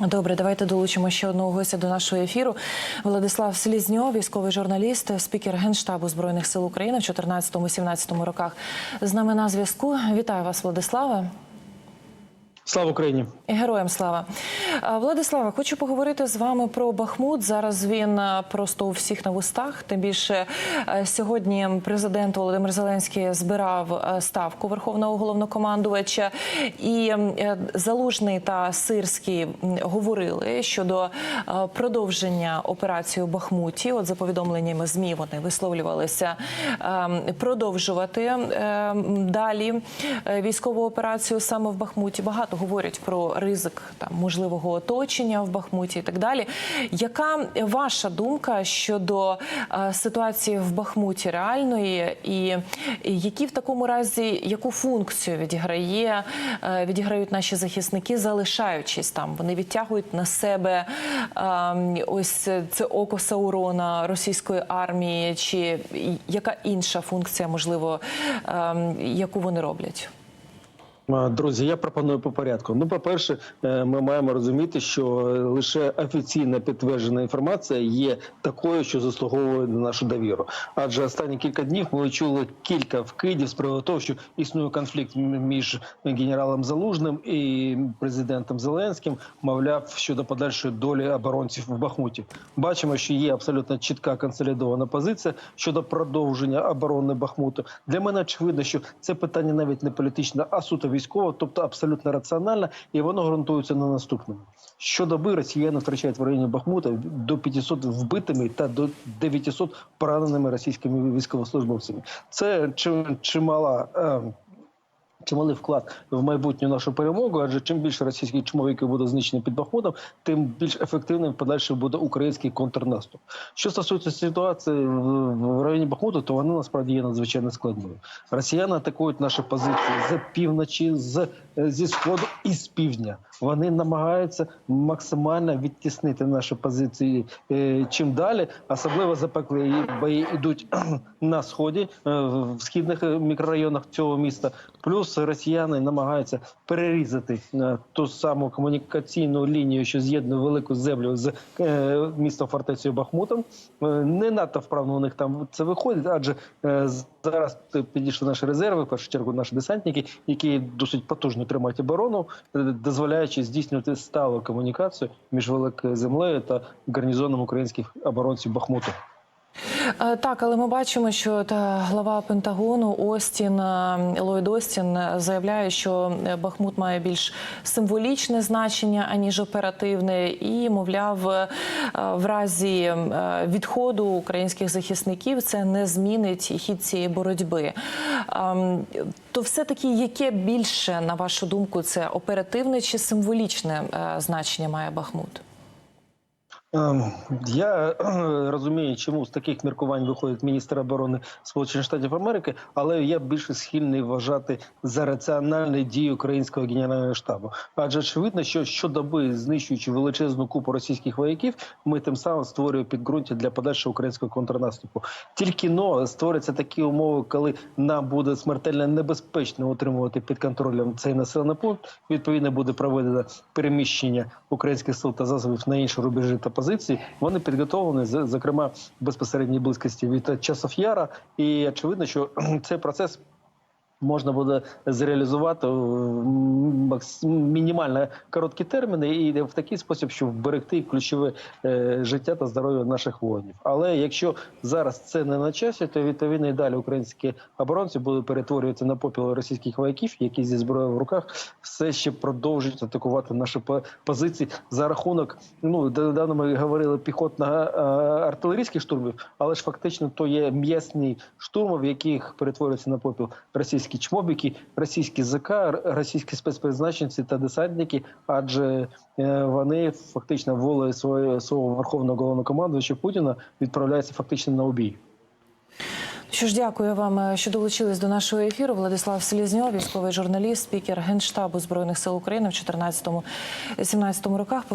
Добре, давайте долучимо ще одного гостя до нашого ефіру. Владислав Слізньов, військовий журналіст, спікер генштабу збройних сил України в 14-17 роках. З нами на зв'язку. Вітаю вас, Владиславе. Слава Україні! Героям слава Владислава, хочу поговорити з вами про Бахмут. Зараз він просто у всіх на вустах. Тим більше сьогодні президент Володимир Зеленський збирав ставку верховного головнокомандувача, і е, Залужний та Сирський говорили щодо продовження операції у Бахмуті. От за повідомленнями змі вони висловлювалися продовжувати е, далі е, військову операцію саме в Бахмуті. Багато говорять про ризик там можливого оточення в Бахмуті і так далі. Яка ваша думка щодо е, ситуації в Бахмуті реальної, і, які в такому разі яку функцію відіграє е, відіграють наші захисники, залишаючись там? Вони відтягують на себе е, ось це око Саурона російської армії, чи яка інша функція, можливо, е, яку вони роблять? Друзі, я пропоную по порядку. Ну, по-перше, е, ми маємо розуміти, що лише офіційна підтверджена інформація є такою, що заслуговує на нашу довіру. Адже останні кілька днів ми чули кілька вкидів з приводу того, що існує конфлікт між генералом Залужним і президентом Зеленським, мовляв, щодо подальшої долі оборонців в Бахмуті. Бачимо, що є абсолютно чітка консолідована позиція щодо продовження оборони Бахмуту. Для мене очевидно, що це питання навіть не політичне, а суто військове, тобто абсолютно раціонально, і воно ґрунтується на наступному. Щодоби росіяни втрачають в районі Бахмута до 500 вбитими та до 900 пораненими російськими військовослужбовцями. Це чим- чимала. Е, Чималий вклад в майбутню нашу перемогу, адже чим більше російських чмовиків буде знищено під Бахмутом, тим більш ефективним подальше буде український контрнаступ. Що стосується ситуації в, районі Бахмуту, то вона насправді є надзвичайно складною. Росіяни атакують наші позиції з півночі, з зі сходу і з півдня. Вони намагаються максимально відтіснити наші позиції е, чим далі, особливо запеклі бої йдуть на сході, е, в східних е, мікрорайонах цього міста. Плюс росіяни намагаються перерізати е, ту саму комунікаційну лінію, що з'єднує велику землю з е, містом фортецею Бахмутом. Е, Не надто вправно у них там це виходить, адже зараз підійшли наші резерви, в першу чергу наші десантники, які досить потужно тримають оборону, дозволяючи здійснювати сталу комунікацію між великою землею та гарнізоном українських оборонців Бахмуту. Е, Так, але ми бачимо, що та глава Пентагону Остін е, Ллойд Остін заявляє, що е, Бахмут має більш символічне значення аніж оперативне, і мовляв, в разі відходу українських захисників це не змінить хід цієї боротьби. Ем, То все таки, яке більше на вашу думку, це оперативне чи символічне значення має Бахмут? Ем, Я розумію, чому з таких міркувань виходить міністр оборони Сполучених Штатів Америки, але я більше схильний вважати за раціональні дії українського генерального штабу. Адже очевидно, що щодоби знищуючи величезну купу російських вояків, ми тим самим створюємо підґрунтя для подальшого українського контрнаступу. Тільки но створяться такі умови, коли нам буде смертельно небезпечно утримувати під контролем цей населений пункт. Відповідно, буде проведено переміщення українських сил та засобів на інші рубежі та позиції. Вони підготовлені зокрема в безпосередній близькості від часов яра. І очевидно, що цей процес. Можна буде зреалізувати в макс- мінімально короткі терміни і в такий спосіб, щоб вберегти ключове е, життя та здоров'я наших воїнів. Але якщо зараз це не на часі, то відповідно і далі українські оборонці будуть перетворюватися на попіл російських вояків, які зі зброєю в руках все ще продовжують атакувати наші позиції за рахунок. Ну недавно ми говорили піхотно-артилерійських штурмів, але ж фактично то є м'ясні штурми, в яких перетворюються на попіл російські чмобіки, російські ЗК, російські спецпризначенці та десантники, адже е, вони фактично волею свого, свого верховного головнокомандувача Путіна відправляються фактично на убій. Що ж, дякую вам, е, що долучились до нашого ефіру. Владислав Селізньов, військовий журналіст, спікер генштабу збройних сил України в 14-17 роках.